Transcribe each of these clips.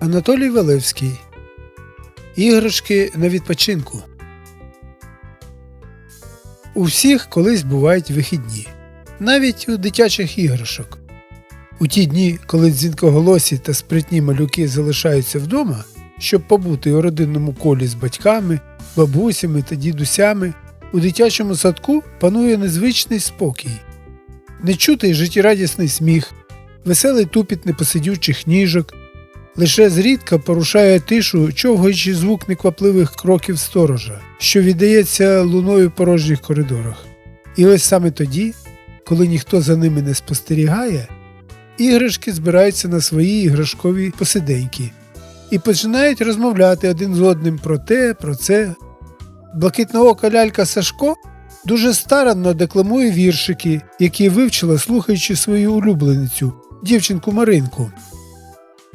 Анатолій Велевський. Іграшки на відпочинку. У всіх колись бувають вихідні, навіть у дитячих іграшок. У ті дні, коли дзвінкоголосі та спритні малюки залишаються вдома, щоб побути у родинному колі з батьками, бабусями та дідусями, у дитячому садку панує незвичний спокій, нечутий життєрадісний сміх, веселий тупіт непосидючих ніжок, лише зрідка порушає тишу човгаючи звук неквапливих кроків сторожа, що віддається луною в порожніх коридорах. І ось саме тоді, коли ніхто за ними не спостерігає, іграшки збираються на свої іграшкові посиденьки і починають розмовляти один з одним про те, про це. Блакитноока лялька Сашко дуже старанно декламує віршики, які вивчила, слухаючи свою улюбленицю, дівчинку Маринку.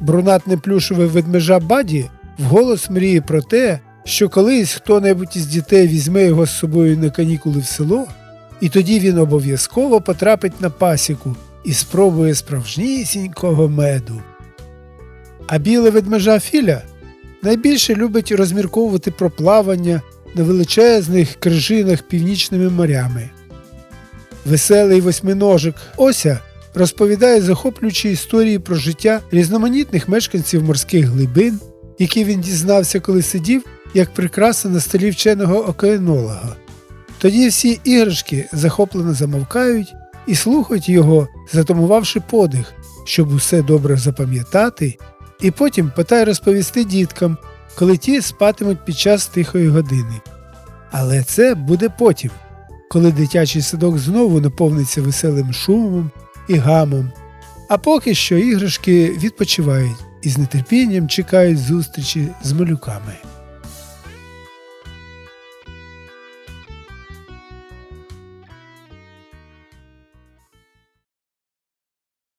Брунатне плюшеве ведмежа Баді вголос мріє про те, що колись хто-небудь із дітей візьме його з собою на канікули в село, і тоді він обов'язково потрапить на пасіку і спробує справжнісінького меду. А біле ведмежа Філя найбільше любить розмірковувати про плавання на величезних крижинах північними морями. Веселий восьминожик Ося розповідає захоплюючі історії про життя різноманітних мешканців морських глибин, які він дізнався, коли сидів як прикраса на столі вченого океанолога. Тоді всі іграшки захоплено замовкають і слухають його, затамувавши подих, щоб усе добре запам'ятати, і потім питає розповісти діткам, коли ті спатимуть під час тихої години. Але це буде потім, коли дитячий садок знову наповниться веселим шумом і гамом. А поки що іграшки відпочивають і з нетерпінням чекають зустрічі з малюками.